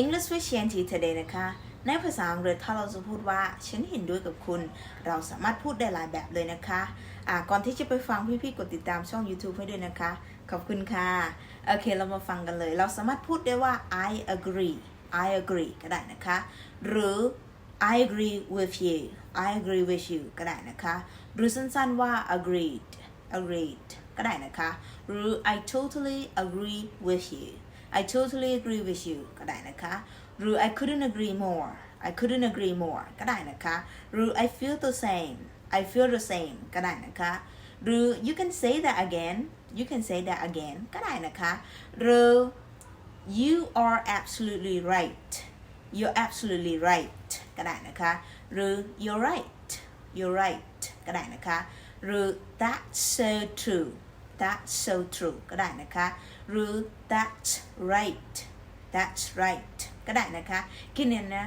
English with Shanti today นะคะ ในภาษาอังกฤษถ้าเราจะพูดว่า ฉันเห็นด้วยกับคุณ เราสามารถพูดได้หลายแบบเลยนะคะอ่าก่อนที่จะไปฟังพี่ๆ กดติดตามช่อง YouTube ให้ด้วยนะคะ ขอบคุณค่ะ โอเค เรามาฟังกันเลย เราสามารถพูดได้ว่า I agree I agree ก็ได้นะคะ หรือ I agree with you I agree with you ก็ได้นะคะ หรือสั้นๆว่า agreed agreed ก็ได้นะคะ หรือ I totally agree with you I totally agree with you ก็ได้นะคะ หรือ I couldn't agree more I couldn't agree more ก็ได้นะคะ หรือ I feel the same I feel the same ก็ได้นะคะ หรือ you can say that again you can say that again ก็ได้นะคะ หรือ you are absolutely right you're absolutely right ก็ได้นะคะ หรือ you're right you're right ก็ได้นะคะ หรือ that's so true That's so true ก็ได้นะคะ หรือ that's right that's right ก็ได้นะคะคิดเนี่ยนะ